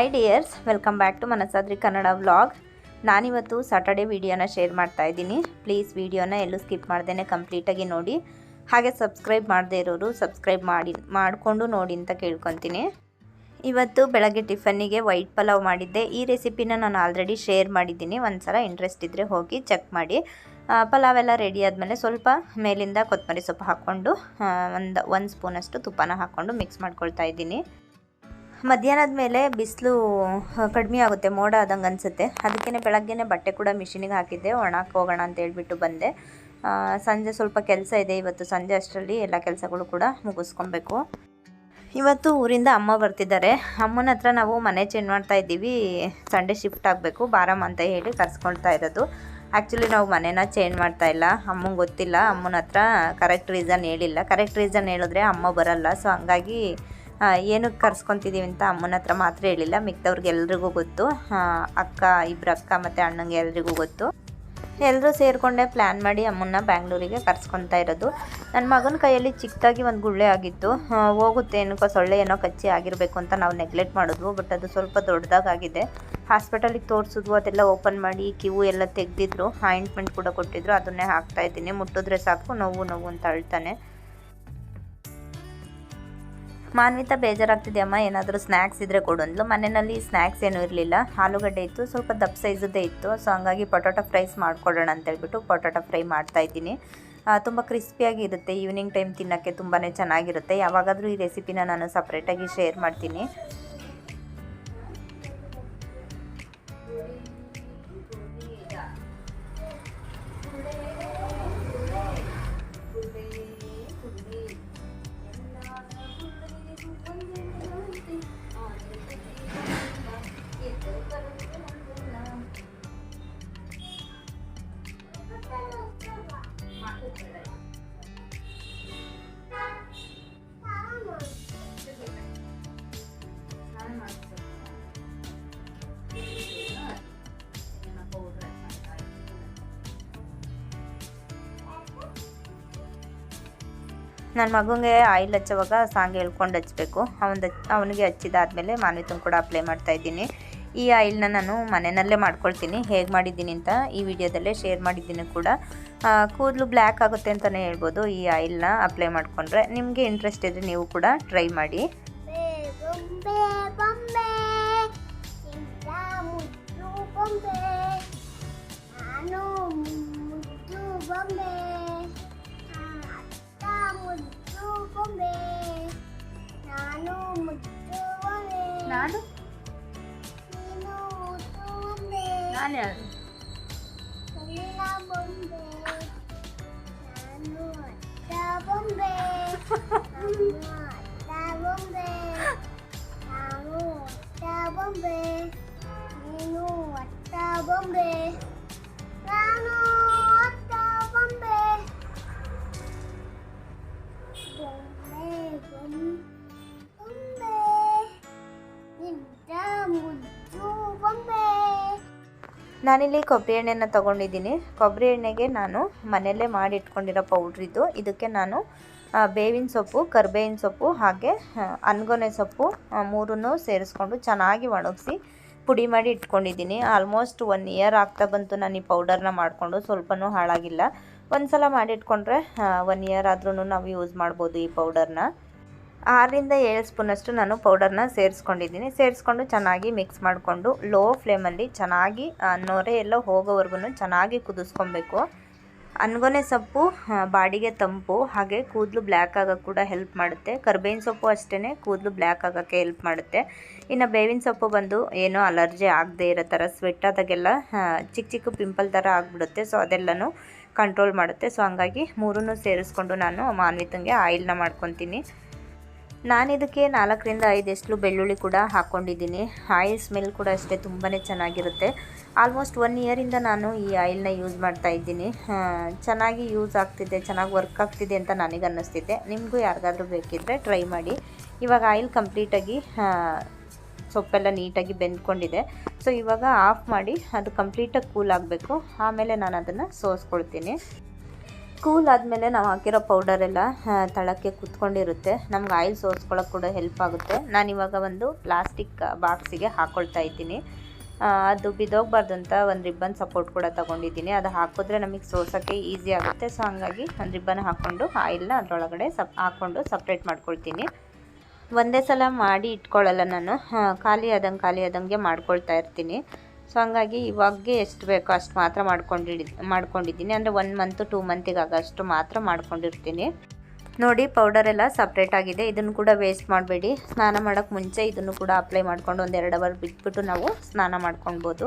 Hi dears welcome back to Manasadri Kannada vlog ನಾನಿವತ್ತು Saturday ವಿಡಿಯೋನ share ಮಾಡ್ತಾ ಇದ್ದೀನಿ. ಪ್ಲೀಸ್ ವಿಡಿಯೋನ ಎಲ್ಲೂ ಸ್ಕಿಪ್ ಮಾಡ್ದೇ ಕಂಪ್ಲೀಟಾಗಿ ನೋಡಿ. ಹಾಗೆ ಸಬ್ಸ್ಕ್ರೈಬ್ ಮಾಡದೇ ಇರೋರು ಸಬ್ಸ್ಕ್ರೈಬ್ ಮಾಡಿ, ಮಾಡಿಕೊಂಡು ನೋಡಿ ಅಂತ ಕೇಳ್ಕೊತೀನಿ. ಇವತ್ತು ಬೆಳಗ್ಗೆ ಟಿಫನ್ನಿಗೆ ವೈಟ್ ಪಲಾವ್ ಮಾಡಿದ್ದೆ. ಈ ರೆಸಿಪಿನ ನಾನು ಆಲ್ರೆಡಿ ಶೇರ್ ಮಾಡಿದ್ದೀನಿ. ಒಂದು ಸಲ ಇಂಟ್ರೆಸ್ಟ್ ಇದ್ದರೆ ಹೋಗಿ ಚೆಕ್ ಮಾಡಿ. ಪಲಾವ್ ಎಲ್ಲ ರೆಡಿ ಆದಮೇಲೆ ಸ್ವಲ್ಪ ಮೇಲಿಂದ ಕೊತ್ತಂಬರಿ ಸೊಪ್ಪು ಹಾಕ್ಕೊಂಡು ಒಂದು ಒಂದು ಸ್ಪೂನಷ್ಟು ತುಪ್ಪನ ಹಾಕ್ಕೊಂಡು ಮಿಕ್ಸ್ ಮಾಡ್ಕೊಳ್ತಾ ಇದ್ದೀನಿ. ಮಧ್ಯಾಹ್ನದ ಮೇಲೆ ಬಿಸಿಲು ಕಡಿಮೆ ಆಗುತ್ತೆ, ಮೋಡ ಆದಂಗೆ ಅನಿಸುತ್ತೆ. ಅದಕ್ಕೇ ಬೆಳಗ್ಗೆನೇ ಬಟ್ಟೆ ಕೂಡ ಮಿಷಿನಿಗೆ ಹಾಕಿದ್ದೆ. ಒಣಕ್ಕೆ ಹೋಗೋಣ ಅಂತ ಹೇಳ್ಬಿಟ್ಟು ಬಂದೆ. ಸಂಜೆ ಸ್ವಲ್ಪ ಕೆಲಸ ಇದೆ. ಇವತ್ತು ಸಂಜೆ ಅಷ್ಟರಲ್ಲಿ ಎಲ್ಲ ಕೆಲಸಗಳು ಕೂಡ ಮುಗಿಸ್ಕೊಬೇಕು. ಇವತ್ತು ಊರಿಂದ ಅಮ್ಮ ಬರ್ತಿದ್ದಾರೆ. ಅಮ್ಮನ ಹತ್ರ ನಾವು ಮನೆ ಚೇಂಜ್ ಮಾಡ್ತಾ ಇದ್ದೀವಿ. ಸಂಡೇ ಶಿಫ್ಟ್ ಆಗಬೇಕು. ಬಾರಮ್ಮ ಅಂತ ಹೇಳಿ ಕರ್ಸ್ಕೊಳ್ತಾ ಇರೋದು. ಆ್ಯಕ್ಚುಲಿ ನಾವು ಮನೇನ ಚೇಂಜ್ ಮಾಡ್ತಾ ಇಲ್ಲ. ಅಮ್ಮಂಗೆ ಗೊತ್ತಿಲ್ಲ. ಅಮ್ಮನ ಹತ್ರ ಕರೆಕ್ಟ್ ರೀಸನ್ ಹೇಳಿಲ್ಲ. ಕರೆಕ್ಟ್ ರೀಸನ್ ಹೇಳಿದ್ರೆ ಅಮ್ಮ ಬರಲ್ಲ. ಸೊ ಹಂಗಾಗಿ ಏನಕ್ಕೆ ಕರ್ಸ್ಕೊತಿದ್ದೀವಿ ಅಂತ ಅಮ್ಮನ ಹತ್ರ ಮಾತ್ರ ಹೇಳಿಲ್ಲ. ಮಿಕ್ದವ್ರಿಗೆ ಎಲ್ರಿಗೂ ಗೊತ್ತು. ಅಕ್ಕ ಇಬ್ಬರು ಅಕ್ಕ ಮತ್ತು ಅಣ್ಣಂಗೆ ಎಲ್ರಿಗೂ ಗೊತ್ತು. ಎಲ್ಲರೂ ಸೇರಿಕೊಂಡೆ ಪ್ಲ್ಯಾನ್ ಮಾಡಿ ಅಮ್ಮನ್ನ ಬ್ಯಾಂಗ್ಳೂರಿಗೆ ಕರ್ಸ್ಕೊತಾ ಇರೋದು. ನನ್ನ ಮಗನ ಕೈಯಲ್ಲಿ ಚಿಕ್ಕದಾಗಿ ಒಂದು ಗುಳ್ಳೆ ಆಗಿತ್ತು. ಹೋಗುತ್ತೆ ಏನಕ್ಕೋ ಸೊಳ್ಳೆ ಏನೋ ಕಚ್ಚಿ ಆಗಿರಬೇಕು ಅಂತ ನಾವು ನೆಗ್ಲೆಕ್ಟ್ ಮಾಡಿದ್ವು ಬಟ್ ಅದು ಸ್ವಲ್ಪ ದೊಡ್ಡದಾಗಿದೆ ಹಾಸ್ಪಿಟಲಿಗೆ ತೋರಿಸಿದ್ವು, ಅದೆಲ್ಲ ಓಪನ್ ಮಾಡಿ ಕಿವು ಎಲ್ಲ ತೆಗೆದಿದ್ರು. ಆಯಿಂಟ್ಮೆಂಟ್ ಕೂಡ ಕೊಟ್ಟಿದ್ರು, ಅದನ್ನೇ ಹಾಕ್ತಾ ಇದ್ದೀನಿ. ಮುಟ್ಟಿದ್ರೆ ಸಾಕು, ನೋವು ನೋವು ಅಂತ ಅಳ್ತಾನೆ. ಮಾನ್ವಿತ ಬೇಜಾರಾಗ್ತಿದೆ ಅಮ್ಮ? ಏನಾದರೂ ಸ್ನ್ಯಾಕ್ಸ್ ಇದ್ದರೆ ಕೊಡೊಂದ್ಲು ಮನೆಯಲ್ಲಿ ಸ್ನ್ಯಾಕ್ಸ್ ಏನೂ ಇರಲಿಲ್ಲ. ಆಲೂಗಡ್ಡೆ ಇತ್ತು. ಸ್ವಲ್ಪ ದಪ್ಪ ಸೈಜದ್ದೇ ಇತ್ತು. ಸೊ ಹಂಗಾಗಿ ಪೊಟೊಟೊ ಫ್ರೈಸ್ ಮಾಡ್ಕೊಡೋಣ ಅಂತೇಳ್ಬಿಟ್ಟು ಪೊಟೊಟೊ ಫ್ರೈ ಮಾಡ್ತಾ ಇದ್ದೀನಿ. ತುಂಬ ಕ್ರಿಸ್ಪಿಯಾಗಿರುತ್ತೆ ಈವ್ನಿಂಗ್ ಟೈಮ್ ತಿನ್ನೋಕ್ಕೆ ತುಂಬಾ ಚೆನ್ನಾಗಿರುತ್ತೆ. ಯಾವಾಗಾದರೂ ಈ ರೆಸಿಪಿನ ನಾನು ಸಪ್ರೇಟಾಗಿ ಶೇರ್ ಮಾಡ್ತೀನಿ. ನನ್ನ ಮಗನಿಗೆ ಆಯಿಲ್ ಹಚ್ಚೋವಾಗ ಸಾಂಗ್ ಹೇಳ್ಕೊಂಡು ಹಚ್ಚಬೇಕು ಅವನ ಅವನಿಗೆ ಹಚ್ಚಿದಾದ್ಮೇಲೆ ಮಾನ್ವಿತನ ಕೂಡ ಅಪ್ಲೈ ಮಾಡ್ತಾ ಇದ್ದೀನಿ. ಈ ಆಯಿಲ್ನ ನಾನು ಮನೆಯಲ್ಲೇ ಮಾಡ್ಕೊಳ್ತೀನಿ. ಹೇಗೆ ಮಾಡಿದ್ದೀನಿ ಅಂತ ಈ ವಿಡಿಯೋದಲ್ಲೇ ಶೇರ್ ಮಾಡಿದ್ದೀನಿ ಕೂಡ. ಕೂದಲು ಬ್ಲ್ಯಾಕ್ ಆಗುತ್ತೆ ಅಂತಲೇ ಹೇಳ್ಬೋದು. ಈ ಆಯಿಲ್ನ ಅಪ್ಲೈ ಮಾಡಿಕೊಂಡ್ರೆ ನಿಮಗೆ ಇಂಟ್ರೆಸ್ಟ್ ಇದ್ದರೆ ನೀವು ಕೂಡ ಟ್ರೈ ಮಾಡಿ. ನಾನು ಮುದ್ದು ಬೊಂಬೆ ನಾನು ಮುದ್ದು ಬೊಂಬೆ ನಾನು ನೀನು ಮುದ್ದು ಬೊಂಬೆ ನಾನು ಯಾರು ಕಣ್ಣಿನ ಬೊಂಬೆ ನಾನು ಅತ್ತ ಬೊಂಬೆ ನಾನು ಅತ್ತ ಬೊಂಬೆ ನಾನು ಅತ್ತ ಬೊಂಬೆ ನೀನು ಅತ್ತ ಬೊಂಬೆ ನಾನಿಲ್ಲಿ ಕೊಬ್ಬರಿ ಎಣ್ಣೆನ ತೊಗೊಂಡಿದ್ದೀನಿ. ಕೊಬ್ಬರಿ ಎಣ್ಣೆಗೆ ನಾನು ಮನೆಯಲ್ಲೇ ಮಾಡಿ ಇಟ್ಕೊಂಡಿರೋ ಪೌಡ್ರ್ ಇದು. ಇದಕ್ಕೆ ನಾನು ಬೇವಿನ ಸೊಪ್ಪು, ಕರ್ಬೇವಿನ ಸೊಪ್ಪು, ಹಾಗೆ ಅನ್ಗೊನೆ ಸೊಪ್ಪು ಮೂರನ್ನು ಸೇರಿಸ್ಕೊಂಡು ಚೆನ್ನಾಗಿ ಒಣಗಿಸಿ ಪುಡಿ ಮಾಡಿ ಇಟ್ಕೊಂಡಿದ್ದೀನಿ. ಆಲ್ಮೋಸ್ಟ್ ಒನ್ ಇಯರ್ ಆಗ್ತಾ ಬಂತು ನಾನು ಈ ಪೌಡರ್ನ ಮಾಡಿಕೊಂಡು. ಸ್ವಲ್ಪನೂ ಹಾಳಾಗಿಲ್ಲ. ಒಂದು ಸಲ ಮಾಡಿಟ್ಕೊಂಡ್ರೆ ಒನ್ ಇಯರ್ ಆದ್ರೂ ನಾವು ಯೂಸ್ ಮಾಡ್ಬೋದು ಈ ಪೌಡರ್ನ ಆರರಿಂದ ಏಳು ಸ್ಪೂನಷ್ಟು ನಾನು ಪೌಡರ್ನ ಸೇರಿಸ್ಕೊಂಡಿದ್ದೀನಿ. ಸೇರಿಸ್ಕೊಂಡು ಚೆನ್ನಾಗಿ ಮಿಕ್ಸ್ ಮಾಡಿಕೊಂಡು ಲೋ ಫ್ಲೇಮಲ್ಲಿ ಚೆನ್ನಾಗಿ ನೊರೆ ಎಲ್ಲ ಹೋಗೋವರೆಗೂ ಚೆನ್ನಾಗಿ ಕುದಿಸ್ಕೊಬೇಕು. ಅನ್ಗೊನೆ ಸೊಪ್ಪು ಬಾಡಿಗೆ ತಂಪು, ಹಾಗೆ ಕೂದಲು ಬ್ಲ್ಯಾಕ್ ಆಗೋಕ್ಕೆ ಕೂಡ ಹೆಲ್ಪ್ ಮಾಡುತ್ತೆ. ಕರ್ಬೇವಿನ ಸೊಪ್ಪು ಅಷ್ಟೇ ಕೂದಲು ಬ್ಲ್ಯಾಕ್ ಆಗೋಕ್ಕೆ ಹೆಲ್ಪ್ ಮಾಡುತ್ತೆ. ಇನ್ನು ಬೇವಿನ ಸೊಪ್ಪು ಬಂದು ಏನೋ ಅಲರ್ಜಿ ಆಗದೆ ಇರೋ ಥರ ಸ್ವೆಟ್ ಆದಾಗೆಲ್ಲ ಚಿಕ್ಕ ಚಿಕ್ಕ ಪಿಂಪಲ್ ಥರ ಆಗಿಬಿಡುತ್ತೆ. ಸೊ ಅದೆಲ್ಲನೂ ಕಂಟ್ರೋಲ್ ಮಾಡುತ್ತೆ. ಸೊ ಹಂಗಾಗಿ ಮೂರನ್ನು ಸೇರಿಸ್ಕೊಂಡು ನಾನು ಮಾನ್ವಿತಂಗೆ ಆಯಿಲ್ನ ಮಾಡ್ಕೊತೀನಿ. ನಾನು ಇದಕ್ಕೆ ನಾಲ್ಕರಿಂದ ಐದು ಎಸ್ಲು ಬೆಳ್ಳುಳ್ಳಿ ಕೂಡ ಹಾಕ್ಕೊಂಡಿದ್ದೀನಿ. ಆಯಿಲ್ ಸ್ಮೆಲ್ ಕೂಡ ಅಷ್ಟೇ ತುಂಬಾ ಚೆನ್ನಾಗಿರುತ್ತೆ. ಆಲ್ಮೋಸ್ಟ್ ಒನ್ ಇಯರಿಂದ ನಾನು ಈ ಆಯಿಲ್ನ ಯೂಸ್ ಮಾಡ್ತಾ ಇದ್ದೀನಿ. ಚೆನ್ನಾಗಿ ಯೂಸ್ ಆಗ್ತಿದೆ, ಚೆನ್ನಾಗಿ ವರ್ಕ್ ಆಗ್ತಿದೆ ಅಂತ ನನಗೆ ಅನ್ನಿಸ್ತಿದೆ. ನಿಮಗೂ ಯಾರಿಗಾದರೂ ಬೇಕಿದ್ದರೆ ಟ್ರೈ ಮಾಡಿ. ಇವಾಗ ಆಯಿಲ್ ಕಂಪ್ಲೀಟಾಗಿ ಸೊಪ್ಪೆಲ್ಲ ನೀಟಾಗಿ ಬೆಂದ್ಕೊಂಡಿದೆ. ಸೊ, ಇವಾಗ ಆಫ್ ಮಾಡಿ ಅದು ಕಂಪ್ಲೀಟಾಗಿ ಕೂಲ್ ಆಗಬೇಕು. ಆಮೇಲೆ ನಾನು ಅದನ್ನು ಸೋಸ್ಕೊಳ್ತೀನಿ. ಕೂಲ್ ಆದಮೇಲೆ ನಾವು ಹಾಕಿರೋ ಪೌಡರ್ ಎಲ್ಲ ತಳಕ್ಕೆ ಕುತ್ಕೊಂಡಿರುತ್ತೆ. ನಮ್ಗೆ ಆಯಿಲ್ ಸೋಸ್ಕೊಳ್ಳೋಕೆ ಕೂಡ ಹೆಲ್ಪ್ ಆಗುತ್ತೆ. ನಾನಿವಾಗ ಒಂದು ಪ್ಲಾಸ್ಟಿಕ್ ಬಾಕ್ಸಿಗೆ ಹಾಕ್ಕೊಳ್ತಾ ಇದ್ದೀನಿ. ಅದು ಬಿದ್ದೋಗ್ಬಾರ್ದು ಅಂತ ಒಂದು ರಿಬ್ಬನ್ ಸಪೋರ್ಟ್ ಕೂಡ ತೊಗೊಂಡಿದ್ದೀನಿ. ಅದು ಹಾಕಿದ್ರೆ ನಮಗೆ ಸೋಸೋಕ್ಕೆ ಈಸಿ ಆಗುತ್ತೆ. ಸೊ ಹಂಗಾಗಿ ಒಂದು ರಿಬ್ಬನ್ ಹಾಕ್ಕೊಂಡು ಆಯಿಲ್ನ ಅದರೊಳಗಡೆ ಸಪ್ ಹಾಕ್ಕೊಂಡು ಸಪ್ರೇಟ್ ಮಾಡ್ಕೊಳ್ತೀನಿ. ಒಂದೇ ಸಲ ಮಾಡಿ ಇಟ್ಕೊಳ್ಳಲ್ಲ ನಾನು. ಖಾಲಿ ಆದಂಗೆ ಖಾಲಿ ಆದಂಗೆ ಮಾಡ್ಕೊಳ್ತಾ ಇರ್ತೀನಿ. ಸೊ ಹಂಗಾಗಿ ಇವಾಗೆ ಎಷ್ಟು ಬೇಕೋ ಅಷ್ಟು ಮಾತ್ರ ಮಾಡ್ಕೊಂಡಿಡಿ, ಮಾಡ್ಕೊಂಡಿದ್ದೀನಿ. ಅಂದರೆ ಒನ್ ಮಂತು ಟೂ ಮಂತಿಗೆ ಆಗೋಷ್ಟು ಮಾತ್ರ ಮಾಡ್ಕೊಂಡಿರ್ತೀನಿ. ನೋಡಿ ಪೌಡರ್ ಎಲ್ಲ ಸಪ್ರೇಟ್ ಆಗಿದೆ. ಇದನ್ನು ಕೂಡ ವೇಸ್ಟ್ ಮಾಡಬೇಡಿ. ಸ್ನಾನ ಮಾಡೋಕ್ಕೆ ಮುಂಚೆ ಇದನ್ನು ಕೂಡ ಅಪ್ಲೈ ಮಾಡ್ಕೊಂಡು ಒಂದು ಎರಡು ಅವರ್ ಬಿಟ್ಬಿಟ್ಟು ನಾವು ಸ್ನಾನ ಮಾಡ್ಕೊಳ್ಬೋದು.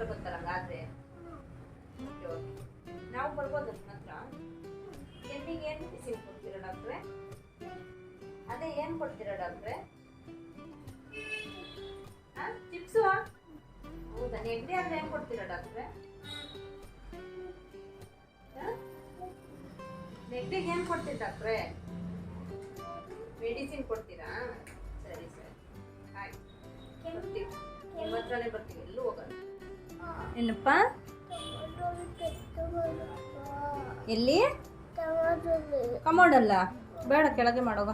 ಮಾತ್ರ ಬರ್ತಾರ ಹಾಗಾದ್ರೆ ನಾವು ಬರ್ಬೋದು ಹತ್ರ ಕೆಮ್ಮಿಗೆ ಏನು ಮೆಡಿಸಿನ್ ಕೊಡ್ತೀರಾ ಡಾಕ್ಟ್ರೆ? ಅದೇ ಏನು ಕೊಡ್ತೀರಾ ಡಾಕ್ಟ್ರೆ? ಚಿಪ್ಸು ಹೌದಾ ನೆಗಡಿ ಆದ್ರೆ ಏನು ಕೊಡ್ತೀರಾ ಡಾಕ್ಟ್ರೆ? ನೆಗಡಿಗೆ ಏನು ಕೊಡ್ತೀರಾ ಡಾಕ್ಟ್ರೆ? ಮೆಡಿಸಿನ್ ಕೊಡ್ತೀರಾ? ಸರಿ ಸರಿ. ಆಯ್ತು. ಬರ್ತೀವಿ. ನಿಮ್ಮ ಹತ್ರನೇ ಬರ್ತೀವಿ. ಎಲ್ಲೂ ಹೋಗಲ್ಲ. ಏನಪ್ಪ? ಎಲ್ಲಿ? ಕಮೋಡಲ್ಲ. ಬೇಡ, ಕೆಳಗೆ ಮಾಡೋಗ.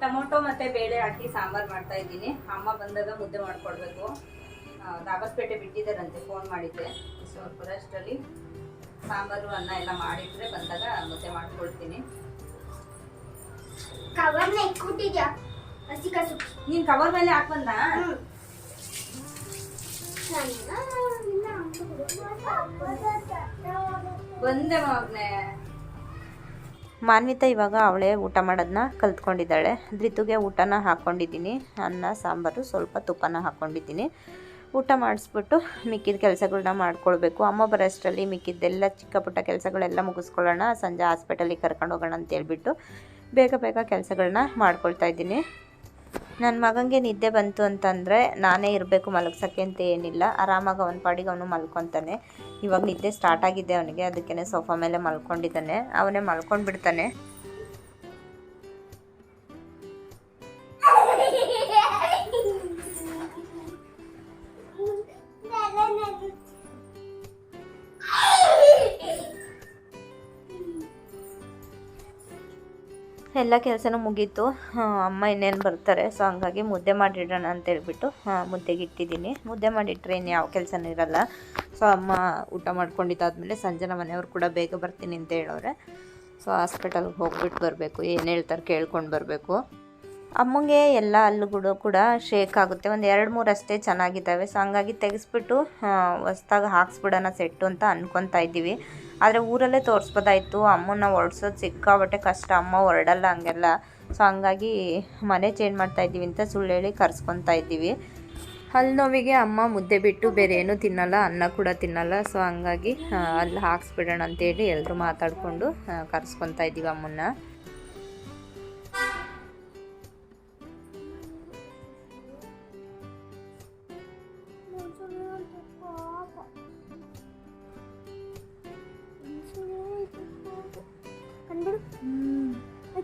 ಟೊಮೊಟೊ ಮತ್ತೆ ಬೇಳೆ ಹಾಕಿ ಸಾಂಬಾರ್ ಮಾಡ್ತಾ ಇದ್ದೀನಿ. ಅಮ್ಮ ಬಂದಾಗ ಮುದ್ದೆ ಮಾಡ್ಕೊಡ್ಬೇಕು. ದಾಬಸ್ಪೇಟೆ ಬಿಟ್ಟಿದ್ದಾರಂತೆ ಫೋನ್ ಮಾಡಿದ್ದೆ ಸ್ವಲ್ಪ ಅಷ್ಟರಲ್ಲಿ ಸಾಂಬಾರು, ಅನ್ನ ಎಲ್ಲ ಮಾಡಿಟ್ರೆ ಬಂದಾಗ ಮುದ್ದೆ ಮಾಡ್ಕೊಳ್ತೀನಿ ಕವರ್ನ ಮಾನ್ವಿತ ಇವಾಗ ಅವಳೇ ಊಟ ಮಾಡೋದನ್ನ ಕಲ್ತ್ಕೊಂಡಿದ್ದಾಳೆ. ಧೃತುಗೆ ಊಟನ ಹಾಕ್ಕೊಂಡಿದ್ದೀನಿ. ಅನ್ನ, ಸಾಂಬಾರು, ಸ್ವಲ್ಪ ತುಪ್ಪನ ಹಾಕ್ಕೊಂಡಿದ್ದೀನಿ. ಊಟ ಮಾಡಿಸ್ಬಿಟ್ಟು ಮಿಕ್ಕಿದ ಕೆಲಸಗಳನ್ನ ಮಾಡ್ಕೊಳ್ಬೇಕು. ಅಮ್ಮ ಬರೋಷ್ಟರಲ್ಲಿ ಮಿಕ್ಕಿದ್ದೆಲ್ಲ ಚಿಕ್ಕ ಪುಟ್ಟ ಕೆಲಸಗಳೆಲ್ಲ ಮುಗಿಸ್ಕೊಳ್ಳೋಣ. ಸಂಜೆ ಹಾಸ್ಪಿಟಲಿಗೆ ಕರ್ಕೊಂಡು ಹೋಗೋಣ ಅಂತ ಹೇಳ್ಬಿಟ್ಟು ಬೇಗ ಬೇಗ ಕೆಲಸಗಳನ್ನ ಮಾಡ್ಕೊಳ್ತಾ ಇದ್ದೀನಿ. ನನ್ನ ಮಗನಿಗೆ ನಿದ್ದೆ ಬಂತು ಅಂತಂದರೆ ನಾನೇ ಇರಬೇಕು, ಮಲಗ್ಸೋಕ್ಕೆ ಅಂತ ಏನಿಲ್ಲ. ಆರಾಮಾಗಿ ಅವನ ಪಾಡಿಗೆ ಅವನು ಮಲ್ಕೊತಾನೆ. ಇವಾಗ ನಿದ್ದೆ ಸ್ಟಾರ್ಟ್ ಆಗಿದೆ ಅವನಿಗೆ ಅದಕ್ಕೇ ಸೋಫಾ ಮೇಲೆ ಮಲ್ಕೊಂಡಿದ್ದಾನೆ. ಅವನೇ ಮಲ್ಕೊಂಡು ಬಿಡ್ತಾನೆ ಎಲ್ಲ ಕೆಲಸನೂ ಮುಗೀತು. ಅಮ್ಮ ಇನ್ನೇನು ಬರ್ತಾರೆ ಸೊ ಹಂಗಾಗಿ ಮುದ್ದೆ ಮಾಡಿಡೋಣ ಅಂತ ಹೇಳ್ಬಿಟ್ಟು ಆ, ಮುದ್ದೆಗೆ ಇಟ್ಟಿದ್ದೀನಿ. ಮುದ್ದೆ ಮಾಡಿಟ್ರೆ ಇನ್ನು ಯಾವ ಕೆಲಸನೂ ಇರಲ್ಲ. ಸೊ ಅಮ್ಮ ಊಟ ಮಾಡ್ಕೊಂಡಿದ್ದಾದ್ಮೇಲೆ ಸಂಜೆ ನಮ್ಮ ಮನೆಯವ್ರು ಕೂಡ ಬೇಗ ಬರ್ತೀನಿ ಅಂತ ಹೇಳೋರೆ. ಸೊ ಹಾಸ್ಪಿಟಲ್ಗೆ ಹೋಗ್ಬಿಟ್ಟು ಬರಬೇಕು. ಏನು ಹೇಳ್ತಾರೆ ಕೇಳ್ಕೊಂಡು ಬರಬೇಕು. ಅಮ್ಮಂಗೆ ಎಲ್ಲ ಹಲ್ಲುಗಳು ಕೂಡ ಶೇಕ್ ಆಗುತ್ತೆ. ಒಂದು ಎರಡು ಮೂರು ಅಷ್ಟೇ ಚೆನ್ನಾಗಿದ್ದಾವೆ. ಸೊ ಹಂಗಾಗಿ ತೆಗೆಸ್ಬಿಟ್ಟು ಹೊಸ್ದಾಗಿ ಹಾಕ್ಸ್ಬಿಡೋಣ ಸೆಟ್ಟು ಅಂತ ಅಂದ್ಕೊತಾ ಇದ್ದೀವಿ. ಆದರೆ ಊರಲ್ಲೇ ತೋರಿಸ್ಬೋದಾಯಿತು. ಅಮ್ಮನ್ನ ಹೊಡ್ಸೋದು ಸಿಕ್ಕಾಬಟ್ಟೆ ಕಷ್ಟ. ಅಮ್ಮ ಹೊರಡಲ್ಲ ಹಂಗೆಲ್ಲ. ಸೊ ಹಂಗಾಗಿ ಮನೆ ಚೇಂಜ್ ಮಾಡ್ತಾ ಇದ್ದೀವಿ ಅಂತ ಸುಳ್ಳು ಹೇಳಿ ಕರ್ಸ್ಕೊತಾ ಇದ್ದೀವಿ. ಹಲ್ಲು ನೋವಿಗೆ ಅಮ್ಮ ಮುದ್ದೆ ಬಿಟ್ಟು ಬೇರೆ ಏನೂ ತಿನ್ನಲ್ಲ, ಅನ್ನ ಕೂಡ ತಿನ್ನಲ್ಲ. ಸೊ ಹಂಗಾಗಿ ಅಲ್ಲಿ ಹಾಕ್ಸ್ಬಿಡೋಣ ಅಂತೇಳಿ ಎಲ್ಲರೂ ಮಾತಾಡಿಕೊಂಡು ಕರ್ಸ್ಕೊತಾ ಇದ್ದೀವಿ ಅಮ್ಮನ್ನ.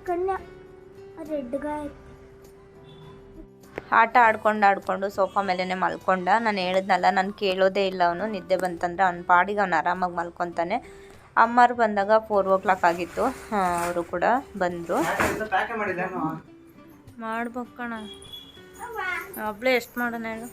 ಕನ್ಯಾ ರೆಡ್ ಗಾಯ ಆಟ ಆಡ್ಕೊಂಡು ಆಡ್ಕೊಂಡು ಸೋಫಾ ಮೇಲೇ ಮಲ್ಕೊಂಡ. ನಾನು ಹೇಳಿದ್ನಲ್ಲ ನಾನು ಕೇಳೋದೇ ಇಲ್ಲ ಅವನು. ನಿದ್ದೆ ಬಂತಂದ್ರೆ ಅವ್ನ ಪಾಡಿಗೆ ಅವ್ನು ಆರಾಮಾಗಿ ಮಲ್ಕೊತಾನೆ. ಅಮ್ಮರು ಬಂದಾಗ ಫೋರ್ ಓ ಕ್ಲಾಕ್ ಆಗಿತ್ತು ಅವರು ಕೂಡ ಬಂದರು. ಮಾಡ್ಬೇಕಣ. ಒಬ್ಳೆ ಎಷ್ಟು ಮಾಡೋಣ ಹೇಳು.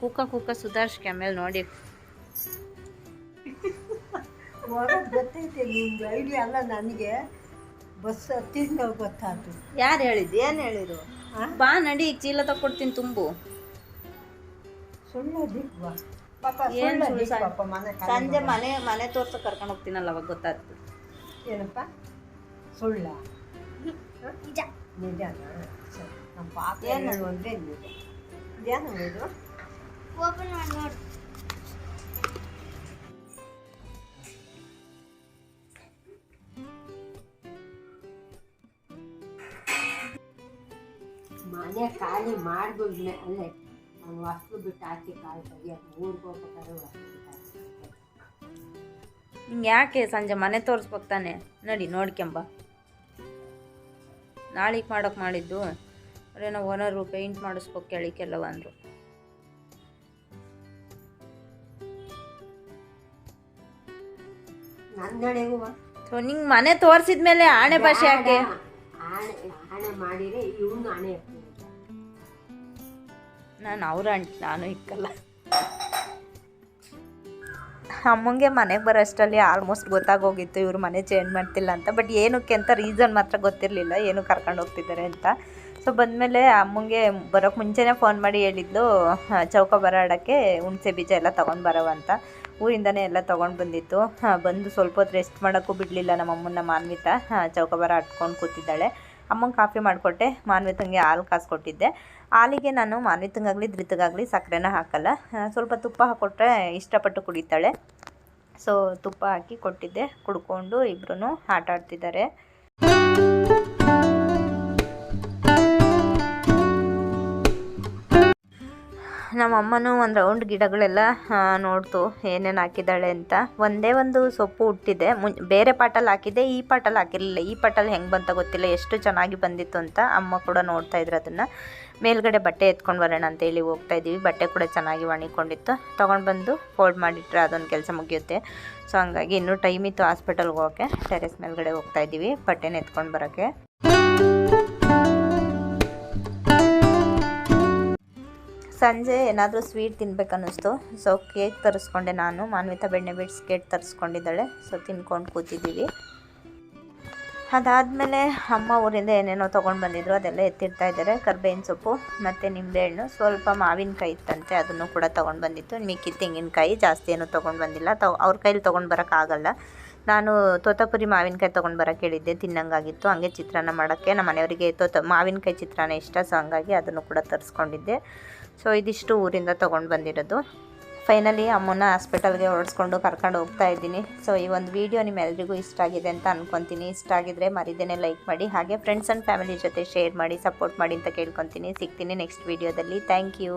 ಕೂಕ ಕೂಕ ಸುಧಾರಿಸ್ಕೆ ಆಮೇಲೆ ನೋಡಿ. ಗೊತ್ತೈತೆ ನಿಮ್ದು ಐಡಿಯಾ ಅಲ್ಲ ನನಗೆ ಬಸ್ ಹತ್ತಿದ ಗೊತ್ತಾಯ್ತು ಯಾರು ಹೇಳಿದ್ದು? ಏನು ಹೇಳಿದ್ರು ಬಾ ನಡಿ ಈಗ ಚೀಲ ತಗೊಡ್ತೀನಿ ತುಂಬು. ಸುಳ್ಳು ದಿಕ್ವಾ ಪಾಪ ಏನ್ ಸುಳ್ಳು ಪಾಪ ಮನೆ ಸಂಜೆ ಮನೆ ಮನೆ ತೋರ್ಸ ಕರ್ಕೊಂಡು ಹೋಗ್ತೀನಲ್ಲ ಅವಾಗ ಗೊತ್ತಾಯ್ತು. ಏನಪ್ಪ? ಸುಳ್ಳ. ನಿಜ. ನಿಜ ನಮ್ಮ ಪಾಪ ಏನು? ಹೇಳಿದ್ರು ಅಂದರೆ ನಿಜ. ಇದೇನು ಇದು ಓಪನ್ ಮಾಡಿ ನೋಡಿ ಮನೆ ಖಾಲಿ ಮಾಡ್ಬಿಡ್ನೆ ಅಲ್ಲೇ. ನಾನು ವಸ್ತು ಬಿಟ್ಟು ಹಾಕಿ ಕಾಲು ತೆಗಿಯೋದು ಊರಿಗೆ ಹೋಗ್ಬೇಕಾದ್ರೆ ವಸ್ತು ನಿಂಗೆ ಯಾಕೆ ಸಂಜೆ ಮನೆ ತೋರಿಸ್ಬೇಕು ತಾನೆ? ನಡಿ ನೋಡ್ಕೊಂಬ ನಾಳೆಗೆ ಮಾಡೋಕೆ ಮಾಡಿದ್ದು. ಅವ್ರೇನೋ ಓನರು ಪೇಂಟ್ ಮಾಡಿಸ್ಬೇಕು ಕೇಳಿ ಅಂದರು ನಿಂಗೆ ಮನೆ ತೋರಿಸಿದ್ಮೇಲೆ ಆಣೆ ಭಾಷೆ ಯಾಕೆ? ಆಣೆ ಆಣೆ ಮಾಡಿದ್ರೆ ಇವನು ಆಣೆ ಹಾಕ್ತೀನಿ. ನಾನು ಅವ್ರ ಅಂಟ್ ನಾನು ಇಕ್ಕಲ್ಲ. ಅಮ್ಮಂಗೆ ಮನೆಗೆ ಬರೋಷ್ಟರಲ್ಲಿ ಆಲ್ಮೋಸ್ಟ್ ಗೊತ್ತಾಗೋಗಿತ್ತು ಇವ್ರು ಮನೆ ಚೇಂಜ್ ಮಾಡ್ತಿಲ್ಲ ಅಂತ ಬಟ್ ಏನಕ್ಕೆ ಅಂತ ರೀಸನ್ ಮಾತ್ರ ಗೊತ್ತಿರಲಿಲ್ಲ ಏನು ಕರ್ಕೊಂಡು ಹೋಗ್ತಿದ್ದಾರೆ ಅಂತ. ಸೊ ಬಂದಮೇಲೆ ಅಮ್ಮಂಗೆ ಬರೋಕ್ಕೆ ಮುಂಚೆನೇ ಫೋನ್ ಮಾಡಿ ಹೇಳಿದ್ಲು ಚೌಕ ಬರಾಡೋಕ್ಕೆ ಹುಣಸೆ ಬೀಜ ಎಲ್ಲ ತೊಗೊಂಡು ಬರೋವಂತ ಅಂತ. ಊರಿಂದನೇ ಎಲ್ಲ ತೊಗೊಂಡು ಬಂದಿತ್ತು. ಬಂದು ಸ್ವಲ್ಪ ಹೊತ್ತು ರೆಸ್ಟ್ ಮಾಡೋಕ್ಕೂ ಬಿಡಲಿಲ್ಲ ನಮ್ಮ ಅಮ್ಮನ ಮಾನ್ವಿತ ಚೌಕ ಬರ ಅಟ್ಕೊಂಡು ಕೂತಿದ್ದಾಳೆ. ಅಮ್ಮಂಗೆ ಕಾಫಿ ಮಾಡಿಕೊಟ್ಟೆ. ಮಾನ್ವಿತಂಗೆ ಹಾಲು ಕಾಸ್ಕೊಟ್ಟಿದ್ದೆ ಹಾಲಿಗೆ ನಾನು ಮಾನ್ವಿತಂಗಾಗಲಿ ಧೃತಗಾಗಲಿ ಸಕ್ಕರೆನ ಹಾಕಲ್ಲ. ಸ್ವಲ್ಪ ತುಪ್ಪ ಹಾಕ್ಕೊಟ್ರೆ ಇಷ್ಟಪಟ್ಟು ಕುಡಿತಾಳೆ. ಸೊ ತುಪ್ಪ ಹಾಕಿ ಕೊಟ್ಟಿದ್ದೆ. ಕುಡ್ಕೊಂಡು ಇಬ್ಬರೂ ಆಟ ಆಡ್ತಿದ್ದಾರೆ ನಮ್ಮ ಅಮ್ಮನೂ ಒಂದು ರೌಂಡ್ ಗಿಡಗಳೆಲ್ಲ ನೋಡ್ತು ಏನೇನು ಹಾಕಿದ್ದಾಳೆ ಅಂತ. ಒಂದೇ ಒಂದು ಸೊಪ್ಪು ಹುಟ್ಟಿದೆ. ಮುನ್, ಬೇರೆ ಪಾಟಲ್ಲಿ ಹಾಕಿದ್ದೆ, ಈ ಪಾಟಲ್ಲಿ ಹಾಕಿರಲಿಲ್ಲ. ಈ ಪಾಟಲ್ಲಿ ಹೆಂಗೆ ಬಂತ ಗೊತ್ತಿಲ್ಲ. ಎಷ್ಟು ಚೆನ್ನಾಗಿ ಬಂದಿತ್ತು ಅಂತ ಅಮ್ಮ ಕೂಡ ನೋಡ್ತಾ ಇದ್ರು ಅದನ್ನು. ಮೇಲ್ಗಡೆ ಬಟ್ಟೆ ಎತ್ಕೊಂಡು ಬರೋಣ ಅಂತೇಳಿ ಹೋಗ್ತಾ ಇದ್ದೀವಿ. ಬಟ್ಟೆ ಕೂಡ ಚೆನ್ನಾಗಿ ಒಣಗಿಕೊಂಡಿತ್ತು. ತೊಗೊಂಡು ಬಂದು ಫೋಲ್ಡ್ ಮಾಡಿಟ್ರೆ ಅದೊಂದು ಕೆಲಸ ಮುಗಿಯುತ್ತೆ. ಸೊ ಹಂಗಾಗಿ ಇನ್ನೂ ಟೈಮ್ ಇತ್ತು ಹಾಸ್ಪಿಟಲ್ಗೆ ಹೋಗೋಕ್ಕೆ. ಟೆರೆಸ್ ಮೇಲ್ಗಡೆ ಹೋಗ್ತಾ ಇದ್ದೀವಿ. ಬಟ್ಟೆನ ಎತ್ಕೊಂಡು ಬರೋಕ್ಕೆ. ಸಂಜೆ ಏನಾದರೂ ಸ್ವೀಟ್ ತಿನ್ಬೇಕು ಅನ್ನಿಸ್ತು ಸೊ ಕೇಕ್ ತರಿಸ್ಕೊಂಡೆ ನಾನು. ಮಾನ್ವಿತಾ ಬೆಣ್ಣೆ ಬಿಡ್ಸ್ ಕೇಕ್ ತರಿಸ್ಕೊಂಡಿದ್ದಾಳೆ. ಸೊ ತಿನ್ಕೊಂಡು ಕೂತಿದ್ದೀವಿ. ಅದಾದಮೇಲೆ ಅಮ್ಮ ಊರಿಂದ ಏನೇನೋ ತೊಗೊಂಡು ಬಂದಿದ್ರು, ಅದೆಲ್ಲ ಎತ್ತಿಡ್ತಾ ಇದ್ದಾರೆ. ಕರ್ಬೇವಿನ ಸೊಪ್ಪು ಮತ್ತು ನಿಂಬೆಹಣ್ಣು. ಸ್ವಲ್ಪ ಮಾವಿನಕಾಯಿ ಇತ್ತಂತೆ, ಅದನ್ನು ಕೂಡ ತೊಗೊಂಡು ಬಂದಿತ್ತು. ಮಿಕ್ಕಿ ತೆಂಗಿನಕಾಯಿ ಜಾಸ್ತಿ ಏನೂ ತೊಗೊಂಡು ಬಂದಿಲ್ಲ. ತೊ, ಅವ್ರ ಕೈಲಿ ತೊಗೊಂಡು ಬರೋಕ್ಕಾಗಲ್ಲ ನಾನು ತೋತಪುರಿ ಮಾವಿನಕಾಯಿ ತೊಗೊಂಡು ಬರೋಕ್ಕೆ ಹೇಳಿದ್ದೆ. ತಿನ್ನಂಗಾಗಿತ್ತು. ಹಂಗೆ ಚಿತ್ರಾನ್ನ ಮಾಡೋಕ್ಕೆ ನಮ್ಮ ಮನೆಯವರಿಗೆ ತೋತ, ಮಾವಿನಕಾಯಿ ಚಿತ್ರಾನ್ನ ಇಷ್ಟ. ಸೊ ಹಂಗಾಗಿ ಅದನ್ನು ಕೂಡ ತರಿಸ್ಕೊಂಡಿದ್ದೆ. ಸೊ ಇದಿಷ್ಟು ಊರಿಂದ ತೊಗೊಂಡು ಬಂದಿರೋದು. ಫೈನಲಿ ಅಮ್ಮನ ಹಾಸ್ಪಿಟಲ್ಗೆ ಹೊರಡಿಸ್ಕೊಂಡು ಕರ್ಕೊಂಡು ಹೋಗ್ತಾ ಇದ್ದೀನಿ. ಸೊ ಈ ಒಂದು ವಿಡಿಯೋ ನಿಮ್ಮೆಲ್ರಿಗೂ ಇಷ್ಟ ಆಗಿದೆ ಅಂತ ಅನ್ಕೊತೀನಿ. ಇಷ್ಟ ಆಗಿದ್ರೆ ಮರಿದೇನೆ ಲೈಕ್ ಮಾಡಿ, ಹಾಗೆ ಫ್ರೆಂಡ್ಸ್ ಆ್ಯಂಡ್ ಫ್ಯಾಮಿಲಿ ಜೊತೆ ಶೇರ್ ಮಾಡಿ ಸಪೋರ್ಟ್ ಮಾಡಿ ಅಂತ ಕೇಳ್ಕೊತೀನಿ. ಸಿಗ್ತೀನಿ ನೆಕ್ಸ್ಟ್ ವಿಡಿಯೋದಲ್ಲಿ ಥ್ಯಾಂಕ್ ಯು